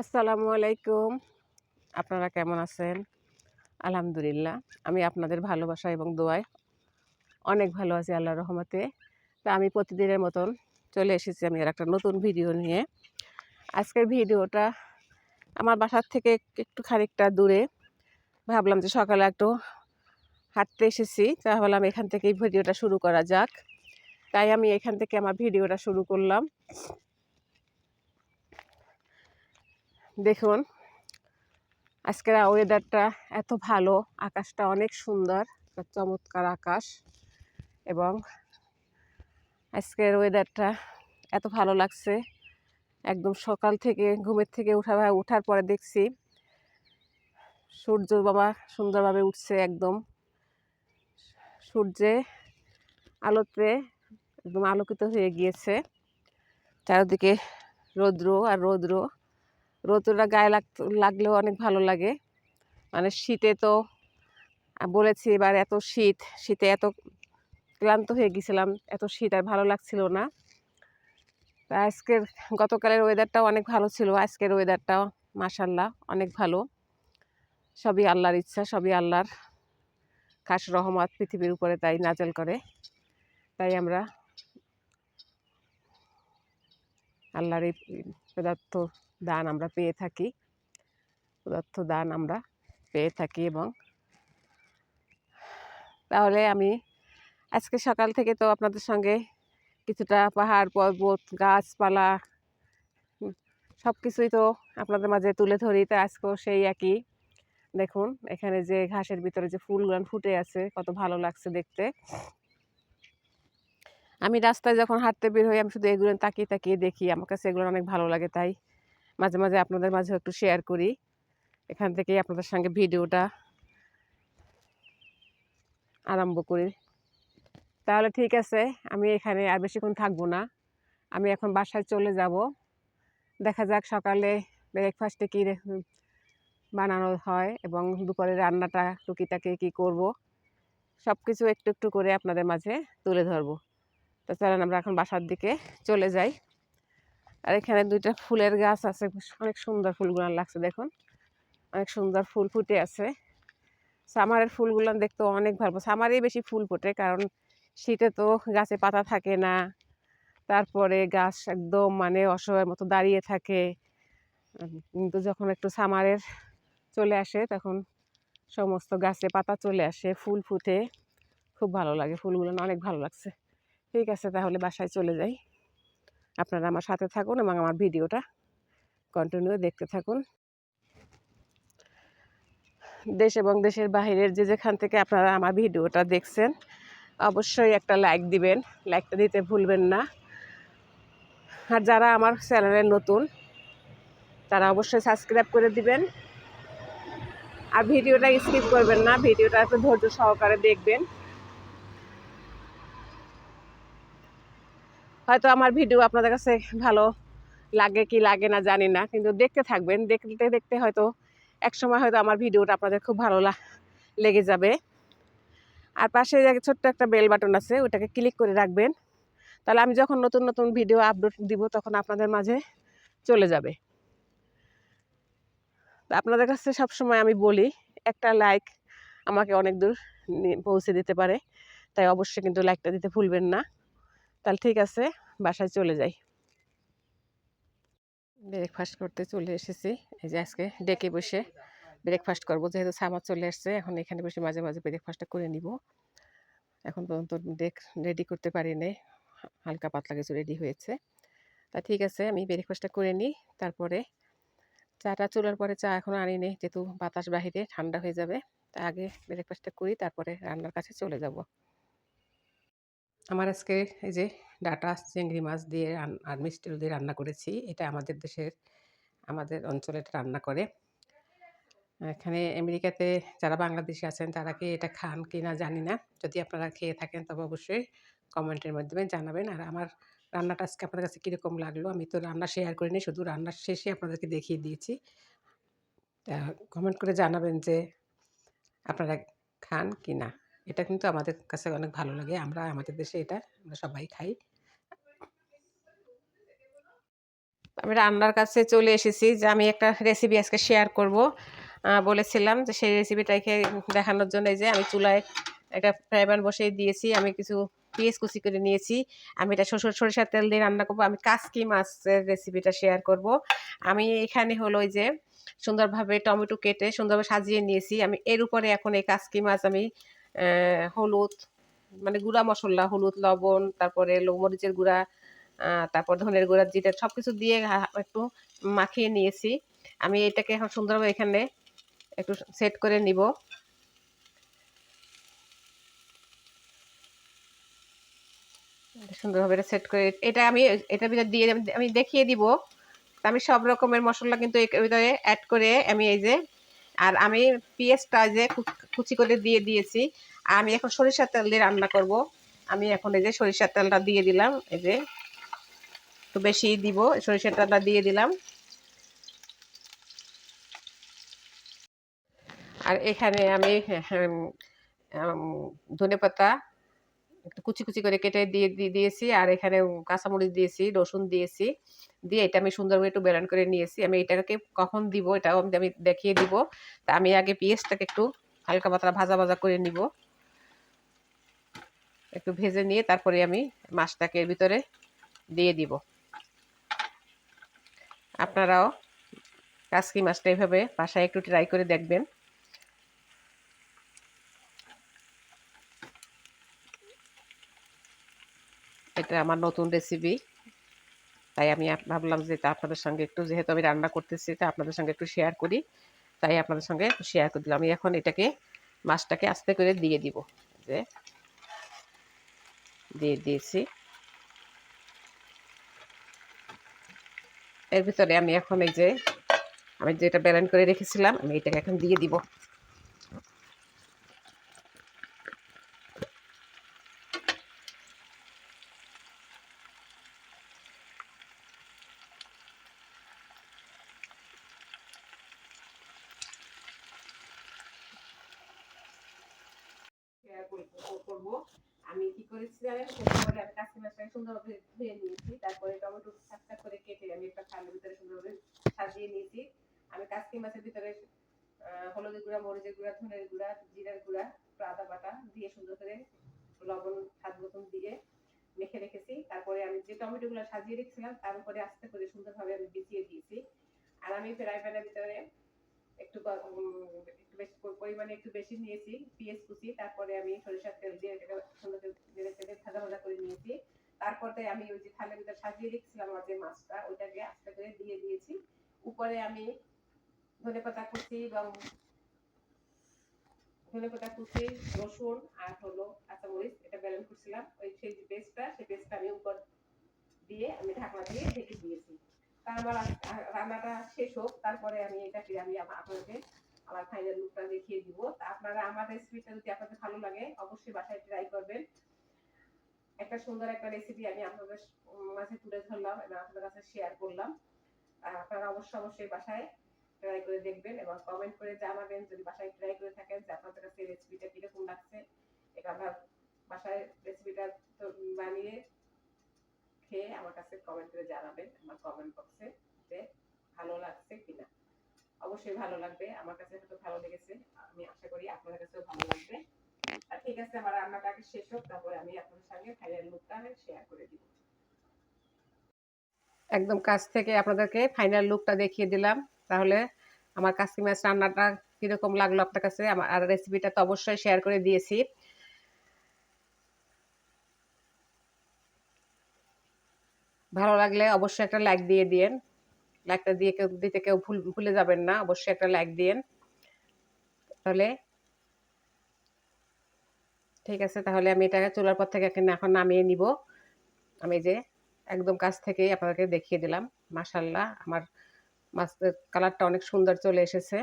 আসসালামু আলাইকুম। আপনারা কেমন আছেন? আলহামদুলিল্লাহ, আমি আপনাদের ভালোবাসা এবং দোয়ায় অনেক ভালো আছি আল্লাহর রহমতে। তা আমি প্রতিদিনের মতন চলে এসেছি আমি আর একটা নতুন ভিডিও নিয়ে। আজকের ভিডিওটা আমার বাসার থেকে একটু খানিকটা দূরে। ভাবলাম যে সকালে একটু হাঁটতে এসেছি তা ভাবলাম এখান থেকেই ভিডিওটা শুরু করা যাক। তাই আমি এখান থেকে আমার ভিডিওটা শুরু করলাম। দেখুন, আজকের ওয়েদারটা এত ভালো, আকাশটা অনেক সুন্দর চমৎকার আকাশ এবং আজকের ওয়েদারটা এত ভালো লাগছে। একদম সকাল থেকে, ঘুমের থেকে উঠা, উঠার পরে দেখছি সূর্য বাবা সুন্দরভাবে উঠছে একদম। সূর্যে আলোতে একদম আলোকিত হয়ে গিয়েছে। চারিদিকে রৌদ্র আর রৌদ্র। রৌদ্রটা গায়ে লাগ, লাগলেও অনেক ভালো লাগে। মানে শীতে তো বলেছি এবার এত শীত, শীতে এত ক্লান্ত হয়ে গেছিলাম, এত শীত আর ভালো লাগছিল না। আজকের, গতকালের ওয়েদারটাও অনেক ভালো ছিল, আজকের ওয়েদারটাও মাসাল্লাহ অনেক ভালো। সবই আল্লাহর ইচ্ছা, সবই আল্লাহর খাস রহমত পৃথিবীর উপরে তাই নাজল করে। তাই আমরা আল্লাহর এই, পদার্থ দান আমরা পেয়ে থাকি। পদার্থ দান আমরা পেয়ে থাকি এবং তাহলে আমি আজকে সকাল থেকে তো আপনাদের সঙ্গে কিছুটা পাহাড়, পর্বত, গাছপালা সব কিছুই তো আপনাদের মাঝে তুলে ধরি। তা আজকেও সেই একই। দেখুন, এখানে যে ঘাসের ভিতরে যে ফুলগুলো ফুটে আছে, কত ভালো লাগছে দেখতে। আমি রাস্তায় যখন হাঁটতে বের হই, আমি শুধু এগুলো তাকিয়ে তাকিয়ে দেখি। আমার কাছে এগুলো অনেক ভালো লাগে তাই। মাঝে মাঝে আপনাদের মাঝে একটু শেয়ার করি। এখান থেকেই আপনাদের সঙ্গে ভিডিওটা আরম্ভ করি। তাহলে ঠিক আছে, আমি এখানে আর বেশিক্ষণ থাকব না। আমি এখন বাসায় চলে যাব। দেখা যাক সকালে ব্রেকফাস্টে কী বানানো হয় এবং দুপুরে রান্নাটা টুকিটাকে কি করব। সব কিছু একটু একটু করে আপনাদের মাঝে তুলে ধরবো। তো চলেন আমরা এখন বাসার দিকে চলে যাই। আর এখানে দুইটা ফুলের গাছ আছে অনেক সুন্দর ফুলগুলো লাগছে দেখুন। অনেক সুন্দর ফুল ফুটে আছে। সামারের ফুলগুলো দেখতে অনেক ভালো, সামারেই বেশি ফুল ফোটে কারণ শীতে তো গাছে পাতা থাকে না। তারপরে গাছ একদম মানে অসহায়ের মতো দাঁড়িয়ে থাকে। কিন্তু যখন একটু সামারের চলে আসে তখন সমস্ত গাছে পাতা চলে আসে, ফুল ফুটে। খুব ভালো লাগে ফুলগুলো, অনেক ভালো লাগছে। ঠিক আছে তাহলে বাসায় চলে যাই। আপনারা আমার সাথে থাকুন এবং আমার ভিডিওটা কন্টিনিউ দেখতে থাকুন। দেশ এবং দেশের বাহিরের যে যেখান থেকে আপনারা আমার ভিডিওটা দেখছেন, অবশ্যই একটা লাইক দিবেন। লাইকটা দিতে ভুলবেন না। আর যারা আমার চ্যানেলে নতুন, তারা অবশ্যই সাবস্ক্রাইব করে দিবেন। আর ভিডিওটা স্কিপ করবেন না। ভিডিওটা একটু ধৈর্য সহকারে দেখবেন। হয়তো আমার ভিডিও আপনাদের কাছে ভালো লাগে কি লাগে না জানি না, কিন্তু দেখতে থাকবেন। দেখতে দেখতে হয়তো এক সময় হয়তো আমার ভিডিওটা আপনাদের খুব ভালো লেগে যাবে। আর পাশে ছোট্ট একটা বেল বাটন আছে, ওটাকে ক্লিক করে রাখবেন। তাহলে আমি যখন নতুন নতুন ভিডিও আপলোড দিব, তখন আপনাদের মাঝে চলে যাবে। আপনাদের কাছে সবসময় আমি বলি, একটা লাইক আমাকে অনেক দূর পৌঁছে দিতে পারে। তাই অবশ্যই কিন্তু লাইকটা দিতে ভুলবেন না। তাহলে ঠিক আছে, বাসায় চলে যাই। ব্রেকফাস্ট করতে চলে এসেছি, এই যে আজকে ডেকে বসে ব্রেকফাস্ট করব। যেহেতু সামার চলে আসছে, এখন এখানে বসে মাঝে মাঝে ব্রেকফাস্টটা করে নিব। এখন পর্যন্ত ডেক রেডি করতে পারি নে হালকা পাতলা কিছু রেডি হয়েছে। তা ঠিক আছে, আমি ব্রেকফাস্টটা করে নিই, তারপরে চাটা চুলার পরে চা এখন আনি নেই, যেহেতু বাতাস বাহিরে, ঠান্ডা হয়ে যাবে। তা আগে ব্রেকফাস্টটা করি, তারপরে রান্নার কাছে চলে যাব। আমার আজকে এই যে ডাটা, চিংড়ি মাছ দিয়ে আর মিষ্টি দিয়ে রান্না করেছি, এটা আমাদের দেশের, আমাদের অঞ্চলে এটা রান্না করে। এখানে আমেরিকাতে যারা বাংলাদেশি আছেন, তারা কি এটা খান কি না জানি না। যদি আপনারা খেয়ে থাকেন, তবে অবশ্যই কমেন্টের মাধ্যমে জানাবেন। আর আমার রান্নাটা আজকে আপনাদের কাছে কীরকম লাগল, আমি তো রান্না শেয়ার করিনি, শুধু রান্নার শেষে আপনাদেরকে দেখিয়ে দিয়েছি। কমেন্ট করে জানাবেন যে আপনারা খান কি না। এটা কিন্তু আমাদের কাছে অনেক ভালো লাগে। আমরা, আমাদের দেশে এটা আমরা সবাই খাই। আমি রান্নার কাছে চলে এসেছি যে আমি একটা রেসিপি আজকে শেয়ার করব। বলেছিলাম যে সেই রেসিপিটাকে দেখানোর জন্য যে আমি চুলায় একটা ফ্রাই প্যান বসিয়ে দিয়েছি। আমি কিছু পেঁয়াজ কুচি করে নিয়েছি। আমি এটা শ্বশুর সরিষার তেল দিয়ে রান্না করব। আমি কাসকি মাছের রেসিপিটা শেয়ার করব। আমি এখানে হলো যে সুন্দরভাবে টমেটো কেটে সুন্দরভাবে সাজিয়ে নিয়েছি। আমি এর উপরে এখন এই কাসকি মাছ আমি হলুদ মানে গুঁড়া মশলা, হলুদ, লবণ, তারপরে মরিচের গুঁড়া তারপর ধনের গুঁড়া, জিরা সব কিছু দিয়ে একটু মাখিয়ে নিয়েছি। আমি এটাকে এখন সুন্দরভাবে এখানে একটু সেট করে নিব। সুন্দরভাবে এটা সেট করে, এটা আমি, এটার ভিতরে দিয়ে আমি- দেখিয়ে দিব। আমি সব রকমের মশলা কিন্তু এর ভিতরে অ্যাড করে আমি এই যে আর আমি পেঁয়াজটা যে কুচি করে দিয়ে দিয়েছি, আমি এখন সরিষার তেল দিয়ে রান্না করব। আমি এখন এই যে সরিষার তেলটা দিয়ে দিলাম, এই যে একটু বেশি দিব, সরিষার তেলটা দিয়ে দিলাম। আর এখানে আমি ধনে পাতা একটু কুচি কুচি করে কেটে দিয়ে দিয়ে, দিয়েছি। আর এখানে কাঁচামরিচ দিয়েছি, রসুন দিয়েছি। দিয়ে এটা আমি সুন্দরভাবে একটু ব্যালেন্ড করে নিয়েছি। আমি এটাকে কখন দিব এটাও আমি আমি দেখিয়ে দিব। তা আমি আগে পেঁয়াজটাকে একটু হালকা পাতলা ভাজা ভাজা করে নিব। একটু ভেজে নিয়ে তারপরে আমি মাছটাকে এর ভিতরে দিয়ে দিব। আপনারাও কাসকি মাছটা এভাবে বাসায় একটু ট্রাই করে দেখবেন। এটা আমার নতুন রেসিপি তাই আমি ভাবলাম যে তা আপনাদের সঙ্গে একটু, যেহেতু আমি রান্না করতেছি, তা আপনাদের সঙ্গে একটু শেয়ার করি। তাই আপনাদের সঙ্গে শেয়ার করে দিলাম। আমি এখন এটাকে, মাছটাকে আস্তে করে দিয়ে দিব। যে, দিয়ে দিয়েছি। এর ভিতরে আমি এখন এই যে, আমি যেটা ব্যালেন্ড করে রেখেছিলাম, আমি এটাকে এখন দিয়ে দিব শেয়ার করব। আমি কি করেছি জানেন? আমি কাঁচি মাছটাকে সুন্দরভাবে ধুয়ে নিয়েছি। তারপরে টমেটো চাকটা করে কেটে আমি একটা থালের ভিতরে সুন্দরভাবে সাজিয়ে নিয়েছি। আমি কাঁচকি মাছের ভিতরে হলুদের গুঁড়া, মরিচের গুঁড়া, ধনের গুঁড়া, জিরার গুঁড়া, আদা বাটা দিয়ে সুন্দর করে লবণ, স্বাদ মতন দিয়ে মেখে রেখেছি। তারপরে আমি যে টমেটোগুলো সাজিয়ে রেখেছিলাম তার উপরে আস্তে করে সুন্দরভাবে আমি বিছিয়ে দিয়েছি। আর আমি ফ্রাই প্যানের ভিতরে একটু একটু বেশি পরিমাণে একটু বেশি নিয়েছি, পেঁয়াজ কুচি, তারপরে আমি সরিষার তেল দিয়ে সুন্দর করে ভাজা ভাজা করে নিয়েছি। তারপরে আমি ওই যে থালের ভিতরে সাজিয়ে রেখেছিলাম আমার যে মাছটা, ওইটাকে আস্তে করে দিয়ে দিয়েছি। উপরে আমি ধনে পাতা কুচি এবং ধনে পাতা কুচি, রসুন আর হলো কাঁচামরিচ, এটা ব্যালেন্স করছিলাম। ওই সেই যে পেস্টটা সেই পেস্টটা আমি উপর দিয়ে আমি ঢাকনা দিয়ে ঢেকে দিয়েছি। তা আমার রান্নাটা শেষ হোক, তারপরে আমি এটাকে আমি আপনাকে, আমার ফাইনাল লুকটা দেখিয়ে দিব। তা আপনারা আমার রেসিপিটা যদি আপনাদের ভালো লাগে, অবশ্যই বাসায় ট্রাই করবেন। একটা সুন্দর একটা রেসিপি আমি আপনাদের মাঝে তুলে ধরলাম এবং আপনাদের কাছে শেয়ার করলাম। আপনারা অবশ্যই অবশ্যই বাসায় ট্রাই করে দেখবেন এবং কমেন্ট করে জানাবেন যদি বাসায় ট্রাই করে থাকেন যে আপনাদের কাছে রেসিপিটা কীরকম লাগছে। এটা আমরা বাসায় রেসিপিটা বানিয়ে খেয়ে আমার কাছে কমেন্ট করে জানাবেন, আমার কমেন্ট বক্সে যে ভালো লাগছে কিনা। অবশ্যই ভালো লাগবে, আমার কাছে হয়তো ভালো লেগেছে, আমি আশা করি আপনাদের কাছেও ভালো লাগবে। আর ঠিক আছে, আমার রান্নাটা আগে শেষ হোক, তারপরে আমি আপনাদের সঙ্গে ফাইনাল লুকটা শেয়ার করে দিব। একদম কাছ থেকে আপনাদেরকে ফাইনাল লুকটা দেখিয়ে দিলাম। তাহলে আমার কাস্কি রান্নাটা কীরকম লাগল আপনার কাছে? আমার আর রেসিপিটা তো অবশ্যই শেয়ার করে দিয়েছি। ভালো লাগলে অবশ্যই একটা লাইক দিয়ে দিয়েন। লাইকটা দিয়ে কেউ দিতে কেউ ভুল ভুলে যাবেন না, অবশ্যই একটা লাইক দিয়েন। তাহলে ঠিক আছে, তাহলে আমি এটা চুলার পর থেকে এখানে এখন নামিয়ে নিব। আমি যে একদম কাছ থেকেই আপনাদেরকে দেখিয়ে দিলাম। মাশাল্লাহ আমার মাছের কালারটা অনেক সুন্দর চলে এসেছে।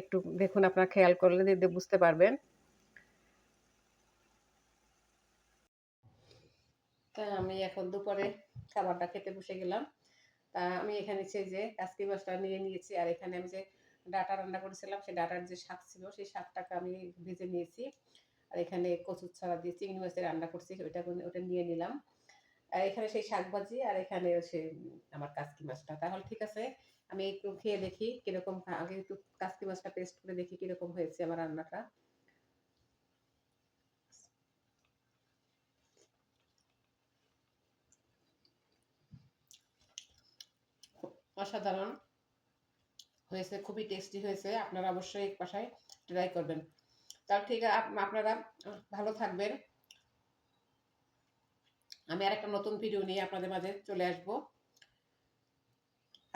একটু দেখুন আপনারা খেয়াল করলে বুঝতে পারবেন। তা আমি এখন দুপুরে খাবারটা খেতে বসে গেলাম। তা আমি এখানে সেই যে কাসকি মাছটা নিয়ে নিয়েছি আর এখানে আমি যে ডাটা রান্না করেছিলাম সেই ডাটার যে শাক ছিল সেই শাকটাকে আমি ভেজে নিয়েছি। আর এখানে কচুর ছাড়া দিয়ে চিংড়ি মাছের রান্না করছি ওইটা ওটা নিয়ে নিলাম। আর এখানে সেই শাক ভাজি আর এখানে উম, আমার কাসকি মাছটা। তাহলে ঠিক আছে আমি একটু খেয়ে দেখি কীরকম আগে একটু কাসকি মাছটা টেস্ট করে দেখি কীরকম হয়েছে আমার রান্নাটা। অসাধারণ। হয়েছে, খুবই টেস্টি হয়েছে। আপনারা অবশ্যই এক বাসায় ট্রাই করবেন। তাহলে ঠিক আছে আপনারা ভালো থাকবেন। আমি আর একটা নতুন ভিডিও নিয়ে আপনাদের মাঝে চলে আসব।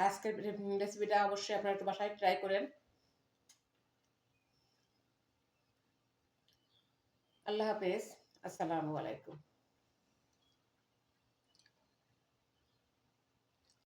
আজকের রেসিপিটা অবশ্যই আপনারা একটু বাসায় ট্রাই করেন। আল্লাহ হাফেজ। আসসালামু আলাইকুম।